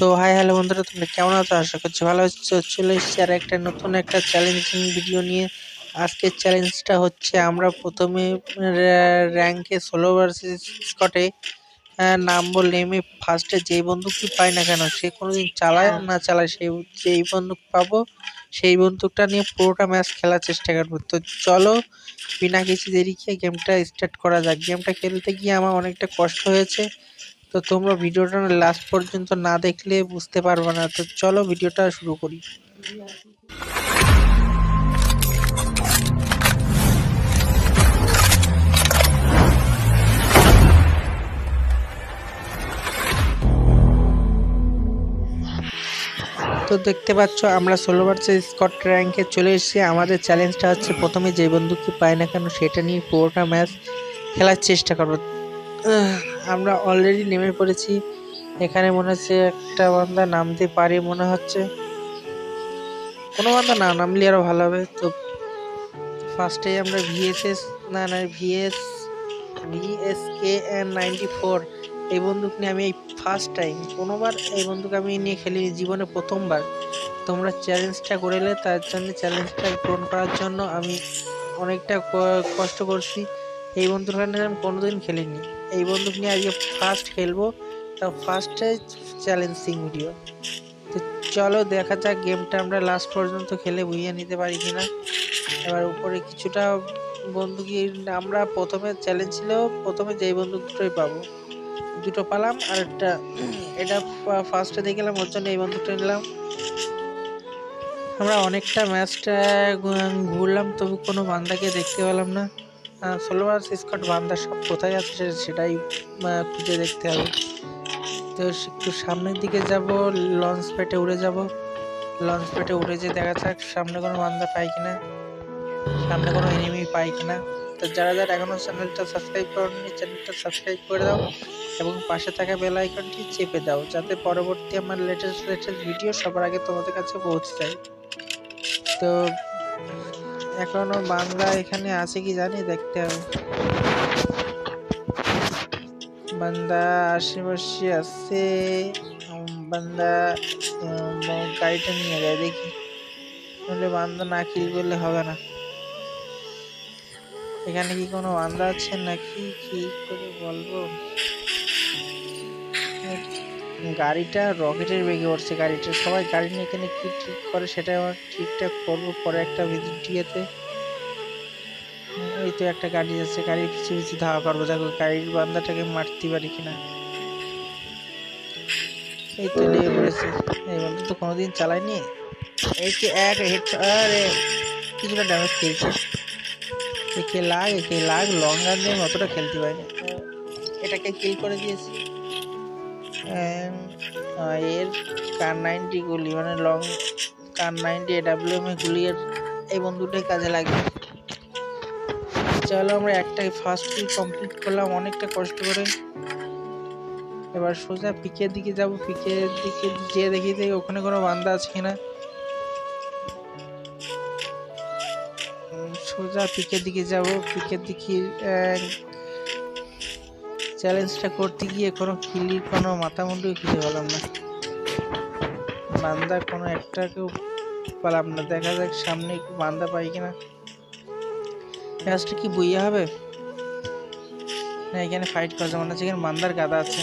So hi hello বন্ধুরা তোমরা কেমন আছো? আশা করছি ভালো আছো। চলে এসেছি আর একটা নতুন একটা চ্যালেঞ্জিং ভিডিও নিয়ে। আজকের চ্যালেঞ্জটা হচ্ছে আমরা প্রথমে র্যাঙ্কে ষোলো ভার্সেস স্কটে নামবো নেমে ফার্স্টে যেই বন্দুকটি পাই না কেন সে কোনোদিন চালায় না চালায় সেই যেই বন্দুক পাবো সেই বন্দুকটা নিয়ে পুরোটা ম্যাচ খেলার চেষ্টা করব। তো চলো বিনা কিছু দেরি খেয়ে গেমটা স্টার্ট করা যাক। গেমটা খেলতে গিয়ে আমার অনেকটা কষ্ট হয়েছে। তো তোমরা ভিডিওটা লাস্ট পর্যন্ত না দেখলে বুঝতে পারবে না। তো চলো ভিডিওটা শুরু করি। তো দেখতে পাচ্ছ, আমরা ষোলো বার্সের স্কট র্যাঙ্কে চলে এসেছি। আমাদের চ্যালেঞ্জটা হচ্ছে প্রথমে যে বন্দুকটি পাই না কেন, সেটা নিয়ে পুরোটা ম্যাচ খেলার চেষ্টা করব। আমরা অলরেডি নেমে পড়েছি। এখানে মনে হচ্ছে একটা বান্দা নামতে পারে মনে হচ্ছে। কোনো বান্দা না নামলে আরও ভালো হবে। তো ফার্স্টেই আমরা ভিএসএস না না VS VS K N ninety four এই বন্দুক নিয়ে আমি এই ফার্স্ট টাইম কোনোবার এই বন্দুক আমি নিয়ে খেলিনি, জীবনে প্রথমবার। তোমরা চ্যালেঞ্জটা করেলে তার জন্য চ্যালেঞ্জটা পূরণ করার জন্য আমি অনেকটা কষ্ট করছি। এই বন্দুকটা নিয়ে আমি কোনোদিন খেলিনি। এই বন্দুক নিয়ে আজকে ফার্স্ট খেলব। তা ফার্স্টে চ্যালেঞ্জিং ভিডিও তো চলো দেখা যাক গেমটা আমরা লাস্ট পর্যন্ত খেলে বুঝিয়ে নিতে পারি কিনা। এবার উপরে কিছুটা বন্দুকি আমরা প্রথমে চ্যালেঞ্জ ছিল প্রথমে যেই বন্দুক দুটোই পাবো। দুটো পালাম, আর একটা এটা ফার্স্টে দিয়ে গেলাম ওর জন্য এই বন্দুকটা নিলাম। আমরা অনেকটা ম্যাচটা ঘুরলাম, তবু কোনো বান্দাকে দেখতে পেলাম না। সোলোয়ার স্কট বান্দা সব কোথায় আছে সেটাই খুঁজে দেখতে হবে। তো একটু সামনের দিকে যাব, লঞ্চ পেটে উড়ে যাব। লঞ্চ পেটে উড়ে যে দেখা যাক, সামনে কোনো বান্দা পাই কিনা, সামনে কোনো এনিমি পাই কিনা। তো যারা যারা এখনও চ্যানেলটা সাবস্ক্রাইব করেনি চ্যানেলটা সাবস্ক্রাইব করে দাও এবং পাশে থাকা বেল আইকনটি চেপে দাও, যাতে পরবর্তী আমার লেটেস্ট লেটেস্ট ভিডিও সবার আগে তোমাদের কাছে পৌঁছে যায়। তো এখনও বাংলা এখানে আছে কি জানি দেখতে হবে। বান্দা আশেপাশে আছে। বান্দা গাড়িটা নিয়ে যায় দেখি। তাহলে বান্দা না কিল করলে হবে না। এখানে কি কোনো বান্দা আছে নাকি? কি করে বলব? গাড়িটা রকেটের বেগে উঠছে, গাড়িটা সবাই গাড়ি নিয়ে এখানে কি ঠিক করে সেটা আমার ঠিকঠাক করব পরে একটা ভিডিওতে এই তো একটা গাড়ি যাচ্ছে, গাড়ির পিছু পিছু ধাওয়া করব, দেখো গাড়ির বান্দাটাকে মারতে পারি কিনা। এই তো লেগে পড়েছে। এই বন্ধু তো কোনোদিন চালাইনি এই যে এক হেড আরে, কিছুটা ড্যামেজ খেয়েছে। একে লাগ একে লাগ, লং দিয়ে অতটা খেলতে পারিনি। এটাকে কিল করে দিয়েছি। এর কার নাইনটি গুলি মানে লং কার নাইনটি এডাব্লিউএম এ গুলি এই বন্ধুটাই কাজে লাগে। চলো আমরা একটাই ফার্স্ট কিল কমপ্লিট করলাম, অনেকটা কষ্ট করে। এবার সোজা পিকের দিকে যাব, পিকের দিকে যেয়ে দেখি দেখি ওখানে কোনো বান্দা আছে কিনা। সোজা পিকের দিকে যাব, পিকের দিকে চ্যালেঞ্জটা করতে গিয়ে কোনো কিলির, কোনো মাথা মুন্ডুই খুঁজে পেলাম না। বান্দা কোনো একটাকেও পেলাম না। দেখা যাক সামনে বান্দা পাই কিনা ম্যাচটা কি বইয়া হবে? না, এখানে ফাইট করছে মনে হচ্ছে এখানে বান্দার গাদা আছে।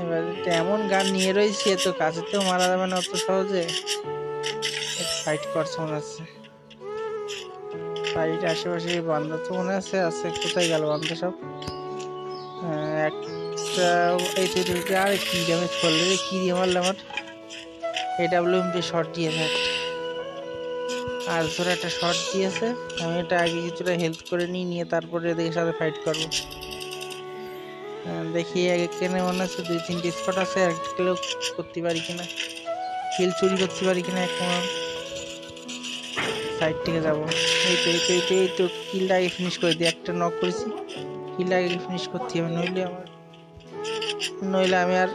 এবার তো এমন গান নিয়ে রয়েছে, তো কাছেতেও মারা যাবে না অত সহজে। ফাইট করছে মনে হচ্ছে। ফাইট আশেপাশে বান্দা তো মনে আছে আছে। কোথায় গেল বান্দা সব? একটা এই তো এটা আরে কি ড্যামেজ করলে রে কি দিয়ে মারলে আমার এডাব্লিউ এম দিয়ে শর্ট দিয়েছে আর ধরে একটা শর্ট দিয়েছে আমি এটা আগে কিছুটা হেল্প করে নিই নিয়ে তারপরে এদের সাথে ফাইট করব দেখি এখানে মনে হচ্ছে দুই তিনটে স্পট আছে আর কিলো করতে পারি কিনা কিল চুরি করতে পারি কিনা এক সাইড থেকে যাব এই তো এই তো এই তো কিলটা আগে ফিনিশ করে দিই একটা নক করেছি। কিলটা আগে ফিনিশ করতে হবে নইলে আমার নইলে আমি আর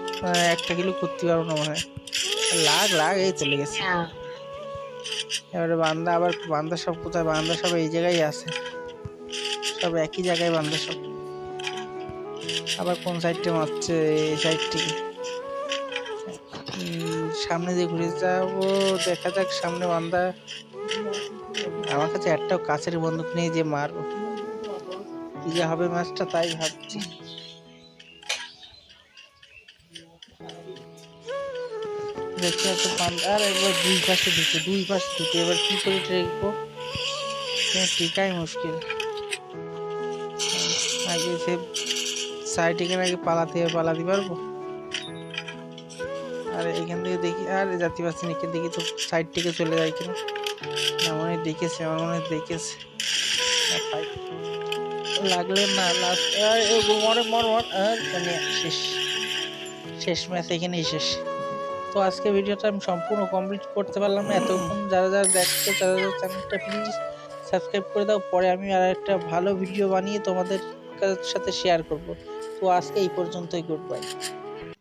একটা কিলো করতে পারব না মনে হয়। লাগ লাগ এই চলে গেছে। এবারে বান্দা আবার বান্দা সব কোথায়? বান্দা সব এই জায়গায় আছে। সব একই জায়গায় বান্দা সব। আবার কোন সাইডটা মারছে? এই সাইড থেকে সামনে দিয়ে ঘুরে যাব দেখা যাক সামনে বান্দা আমার কাছে একটাও কাছের বন্দুক নেই যে মারবো। যে হবে ম্যাচটা তাই ভাবছি। দেখতে একটা আর দুই পাশে দুই পাশে এবার করে টিকাই মুশকিল। আগে সে পারব? আর এখান থেকে দেখি, আর এখান তো সাইড থেকে চলে যায় কিনা? দেখেছে, আমার মনে দেখেছে। লাগলে না, লাস্ট মরে, মর মর মানে শেষ শেষ ম্যাচ এখানেই শেষ। তো আজকে ভিডিওটা আমি সম্পূর্ণ কমপ্লিট করতে পারলাম না। এতক্ষণ যারা যারা দেখছ, তারা যারা চ্যানেলটা প্লিজ সাবস্ক্রাইব করে দাও। পরে আমি আর একটা ভালো ভিডিও বানিয়ে তোমাদের সাথে শেয়ার করব। তো আজকে এই পর্যন্তই গুড বাই